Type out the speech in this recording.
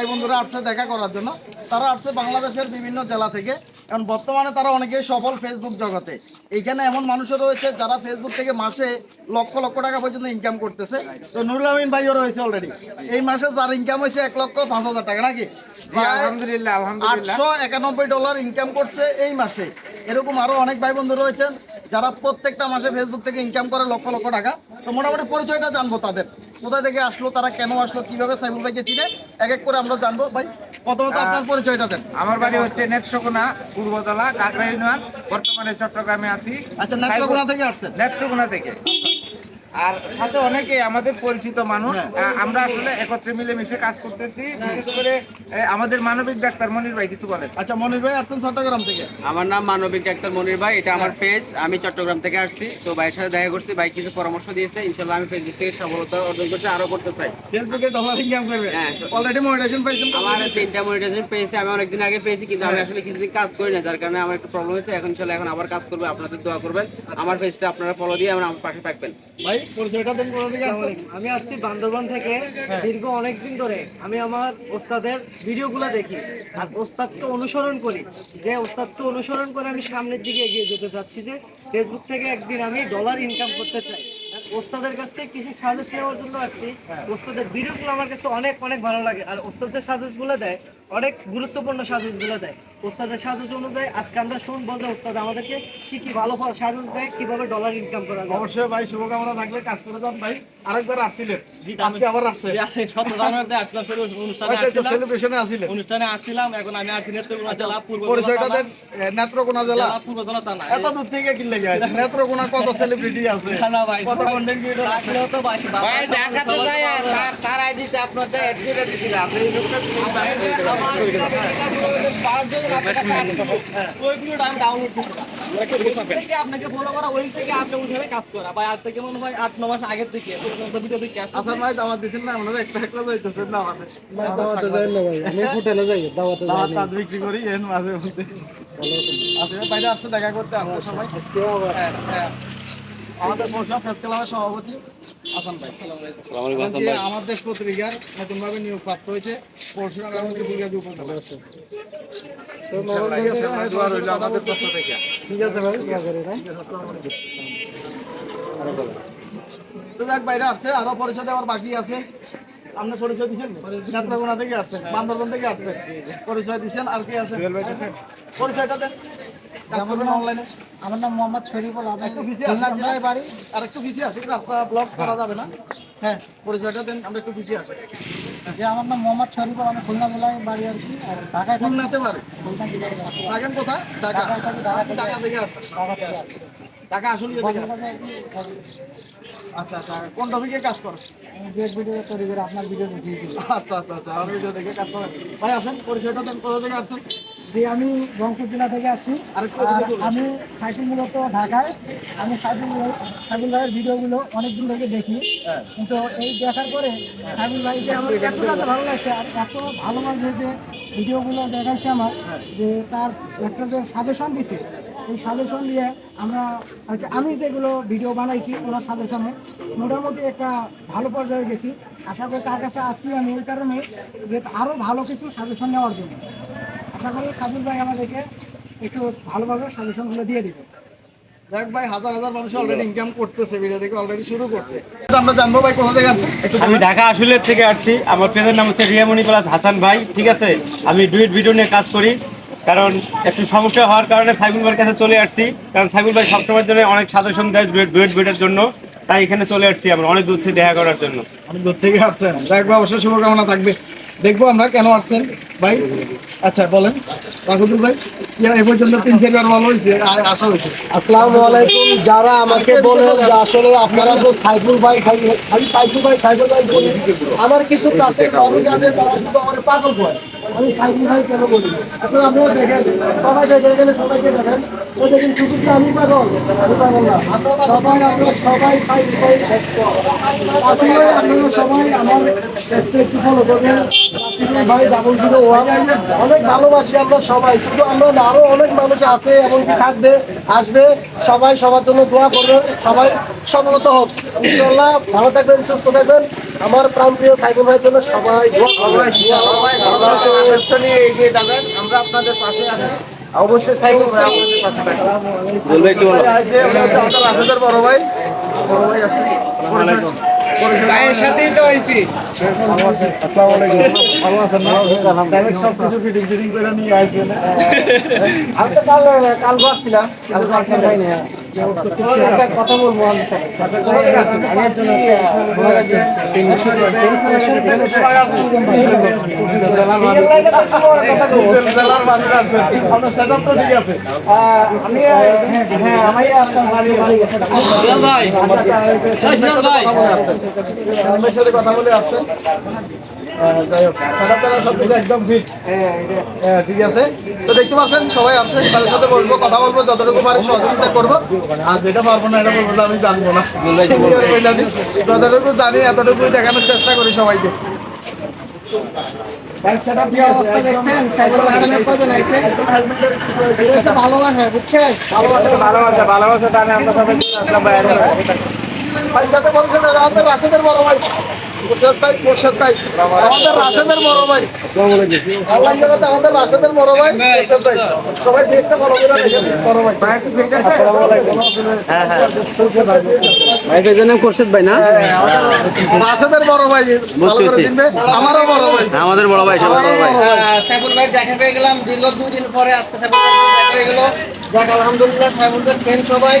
ভাই বন্ধুরা আসছে দেখা করার জন্য। তারা আসছে বাংলাদেশের বিভিন্ন জেলা থেকে। কারণ বর্তমানে তারা অনেকেই সফল ফেসবুক জগতে। এইখানে এমন মানুষও রয়েছে যারা ফেসবুক থেকে মাসে লক্ষ লক্ষ টাকা পর্যন্ত ইনকাম করতেছে। তো নুরুল আমিন ভাইও রয়েছে অলরেডি এই মাসে যার ইনকাম হয়েছে এক লক্ষ পাঁচ হাজার টাকা নাকি? আটশো একানব্বই ডলার ইনকাম করছে এই মাসে। এরকম আরও অনেক ভাই বন্ধু রয়েছেন যারা প্রত্যেকটা মাসে ফেসবুক থেকে ইনকাম করে লক্ষ লক্ষ টাকা। তো মোটামুটি পরিচয়টা জানব তাদের। কোথায় থেকে আসলো তারা কেন আসলো কীভাবে সাইফুল ভাইকে চিনে? এক এক করে আমরা জানব। ভাই প্রথমত আপনার পরিচয়টা দেন। আমার বাড়ি হচ্ছে নেত্রকোনা পূর্বতলা কাকরা ইউনিয়ন বর্তমানে চট্টগ্রামে আছি। আচ্ছা নেত্রকোনা থেকে আসছেন। নেত্রকোনা থেকে। আর সাথে অনেকে আমাদের পরিচিত মানুষ। আমরা আসলে একত্রে মিলেমিশে কাজ করতেছি। বিশেষ করে আমাদের মানবিক ডাক্তার মনির ভাই কিছু বলেন। আচ্ছা মনির ভাই আসছেন চট্টগ্রাম থেকে? আমার নাম মানবিক ডাক্তার মনির ভাই এটা আমার ফেস আমি চট্টগ্রাম থেকে আসছি। তো ভাইয়ের সাথে দেখা করছি ভাই কিছু পরামর্শ দিয়েছে ইনশাল্লাহ আমি ফেসবুক থেকে সফলতা অর্জন করছি আরও করতে চাই। ফেসবুকে ডলার ইনকাম করবে? হ্যাঁ। অলরেডি মনিটাইজেশন পাইছেন আমার তিনটা মনিটাইজেশন পেয়েছি আমি অনেকদিন আগে পেয়েছি কিন্তু আমি আসলে কিছুদিন কাজ করি না যার কারণে আমার একটু প্রবলেম হয়েছে। এখন চলে এখন আবার কাজ করবে আপনাদের দোয়া করবেন। আমার ফেসটা আপনারা ফলো দিয়ে আমার আমার পাশে থাকবেন। ভাই পরিচয়টা দেন কোথা থেকে আমি আসছি বান্দরবান থেকে দীর্ঘ অনেক দিন ধরে আমি আমার ওস্তাদের ভিডিওগুলো দেখি আর ওস্তাদকে অনুসরণ করি। যে ওস্তাদকে অনুসরণ করে আমি সামনের দিকে এগিয়ে যেতে চাচ্ছি যে ফেসবুক থেকে একদিন আমি ডলার ইনকাম করতে চাই। ওস্তাদের কাছ থেকে কিছু সাজেস্ট নেওয়ার জন্য আসছি। ওস্তাদের ভিডিওগুলো আমার কাছে অনেক অনেক ভালো লাগে। আর ওস্তাদ যে সাজেস্টগুলো দেয় অনেক গুরুত্বপূর্ণ সাজেস্টগুলো দেয়। ওস্তাদের সাজেস্ট অনুযায়ী আজকে আমরা শুনব যে ওস্তাদ আমাদেরকে কি কি ভালো সাজেস্ট দেয় কীভাবে ডলার ইনকাম করা যায়। অবশ্যই ভাই শুভকামনা থাকলে কাজ করে যান ভাই। আরেকবার আসছিলেন। আজকে আবার আসছে সেলিব্রেশনে আসছিলেন। অনুষ্ঠানে আসছিলাম এখন আমি আছি নেত্রকোনা জেলা পূর্ব পরিচয়টা দেন এ, নেত্রকোনা জেলা। পূর্বতলা থানা এত দূর থেকে কি লেগে আছে নেত্রকোনা কত সেলিব্রিটি আছে? না ভাই। কত কন্টেন্ট ক্রিয়েটর আছে? তো ভাই ভাই ঢাকাতে যাই তার তার আইডিতে আপনাদের অ্যাড্রেস দিছিলাম আপনি ওই ভিডিওটা আমি ডাউনলোড করছিলাম থেকে আপনাকে ফলো করা ওই থেকে আপনি ওইভাবে কাজ করা ভাই আজ থেকে মনে হয় আট ন মাস আগের থেকে ভিডিও আচ্ছা ভাই দাওয়াত দিচ্ছেন না আমরা একটা একটা যাইতেছেন না আমাদের দাওয়াতে যাই না ভাই আমি হোটেলে যাই দাওয়াতে যাই দাওয়াত বিক্রি করি এর মাঝে মধ্যে আসলে বাইরে আসছে দেখা করতে আসছে সবাই। হ্যাঁ, হ্যাঁ। আমাদের ক্লাবের সভাপতি ভাই। এমনকি আমার দেশ পত্রিকার নতুন নিয়োগ প্রাপ্ত হয়েছে পরশুরাম এমনকি দুর্গাজি উপজেলা ঠিক আছে ভাই, দোয়া রইল আমাদের পক্ষ থেকে। ঠিক আছে ভাই ঠিক আছে ভাই। আসসালামু আলাইকুম। তো বাইরে আসছে আরও পরিচয় দেওয়ার বাকি আছে। আপনি পরিচয় দিচ্ছেন নেত্রকোনা থেকে আসছেন বান্দরবান থেকে আসছেন। পরিচয় দিচ্ছেন আর কি আছে? পরিচয়টা দেন কাজ করবেন অনলাইনে আমার নাম মোহাম্মদ শরীফুল খুলনা জেলায় বাড়ি। আর একটু পিছিয়ে আসি রাস্তা ব্লক করা যাবে না। হ্যাঁ পরিচয়টা দেন আমরা একটু পিছিয়ে আসি যে আমার নাম মোহাম্মদ শরীফুল আমি খুলনা জেলায় বাড়ি আর কি আর ঢাকায় খুলনাতে পারে খুলনা জেলায় থাকেন কোথায়? ঢাকা। থাকি, ঢাকা থেকে ঢাকা থেকে ঢাকা থেকে আসলে কি আচ্ছা আচ্ছা কোন টপিকে কাজ ভিডিও তৈরি করে আপনার ভিডিও দেখিয়েছি। আচ্ছা আচ্ছা আচ্ছা। আমার ভিডিও দেখে কাজ করেন। ভাই আসেন পরিচয়টা দেন কোথা থেকে আসছেন? যে আমি রংপুর জেলা থেকে আসছি আমি সাইকেল মূলত ঢাকায়। আমি সাইকেল সাইকেল ভাইয়ের ভিডিওগুলো অনেক দিন থেকে দেখি। হ্যাঁ। কিন্তু এই দেখার পরে সাইকেল ভাইকে আমার এতটা ভালো লাগছে আর এত ভালো লাগছে যে ভিডিওগুলো দেখাচ্ছে আমার যে তার একটা যে সাজেশন দিছে এই সাজেশন দিয়ে আমরা আর কি আমি যেগুলো ভিডিও বানাইছি ওনার সাজেশনে মোটামুটি একটা ভালো পর্যায়ে গেছি। আশা করি তার কাছে আসছি আমি ওই কারণে যে আরও ভালো কিছু সাজেশন নেওয়ার জন্য। আশা করি সাজুল ভাই আমাদেরকে একটু ভালোভাবে সাজেশনগুলো দিয়ে দিবে। দেখ ভাই হাজার হাজার মানুষ অলরেডি ইনকাম করতেছে ভিডিও দেখে অলরেডি শুরু করছে। আমরা জানব ভাই কোথা থেকে আসছেন আমি ঢাকা আশুলের থেকে আসছি। আমার পেজের নাম হচ্ছে রিয়ামণি প্লাস হাসান ভাই ঠিক আছে? আমি ডুয়েট ভিডিও নিয়ে কাজ করি কারণ একটু সমস্যা হওয়ার কারণে সাইবুল ভাইয়ের কাছে চলে আসছি। কারণ সাইবুল ভাই সবসময়ের জন্য অনেক সাজেশন দেয় ডুয়েট ডুয়েট ভিডিওর জন্য। তাই এখানে চলে আসছি আমরা অনেক দূর থেকে দেখা করার জন্য। অনেক দূর থেকে আসছেন। দেখ ভাই অবশ্যই শুভকামনা থাকবে। দেখব আমরা কেন আসছেন। ভাই আচ্ছা বলেন। রাহুদুল ভাই এ পর্যন্ত তিন চারবার ভালো হয়েছে, আর আশা হয়েছে। আসসালামু আলাইকুম, যারা আমাকে বলেন আসলে আপনারা তো সাইফুল ভাই খালি খালি সাইফুল ভাই সাইফুল ভাই বলি, আমার কিছু কাছে তারা শুধু আমার পাগল করে আমি সাইফুল ভাই কেন বলি? এখন আপনারা দেখেন, সবাই দেখে গেলে সবাইকে দেখেন দেখেন আমি পাগল? আমি পাগল না। সবাই আমরা সবাই সাইফুল ভাই আপনারা সবাই আমার ভাই অনেক ভালোবাসি আমরা সবাই, শুধু আমরা না, আরও অনেক মানুষ আছে, এমনকি থাকবে, আসবে। সবাই সবার জন্য দোয়া করবেন, সবাই সফলতা হোক। ইনশাল্লাহ ভালো থাকবেন, সুস্থ থাকবেন। আমার প্রাণপ্রিয় সাইকেল ভাইয়ের জন্য সবাই। সবাই আদর্শ নিয়ে এগিয়ে যাবেন। আমরা আপনাদের পাশে আছি। অবশ্যই সাইকেল ভাই আপনাদের পাশে থাকবে বড় ভাই। বড় ভাই আসছে। ভাইয়ের সাথেই তো হয়েছি আমি তো কাল কাল আসছিলাম। কাল আসছিলাম। আমি আপনার সাথে কথা বলে আসছেন যাই হোক খারাপ তারা সব একদম ফিট হ্যাঁ ঠিক আছে তো দেখতে পাচ্ছেন সবাই আসছে তাদের সাথে বলব কথা বলব যতটুকু পারি সহযোগিতা করব আর যেটা পারব না এটা বলব আমি জানব না যতটুকু জানি এতটুকুই দেখানোর চেষ্টা করি সবাইকে ভালোবাসা বুঝছেন ভালোবাসা ভালোবাসা ভালোবাসা টানে আমরা সবাই আসলাম ভাই ভাইয়ের সাথে বলছেন রাশেদের বড় ভাই ভাই ভাই। আমাদের রাশেদের বড় ভাই। আল্লাহ আমাদের রাশেদের বড় ভাই মোর্শেদ ভাই। সবাই দেশটা বড় করে রেখে দিন, বড় ভাই। ভাই একটু ঠিক আছে ভাই পেজের নাম খোরশেদ ভাই না? রাশেদের বড় ভাই ভালো বুঝছি। আমারও বড় ভাই। আমাদের বড় ভাই সবার বড় ভাই। সাইফুল ভাই দেখা পেয়ে গেলাম। দীর্ঘ দুই দিন পরে আজকে সাইফুল ভাই দেখা হয়ে গেল। যাক আলহামদুলিল্লাহ সাইফুল ভাই ফ্রেন্ড সবাই।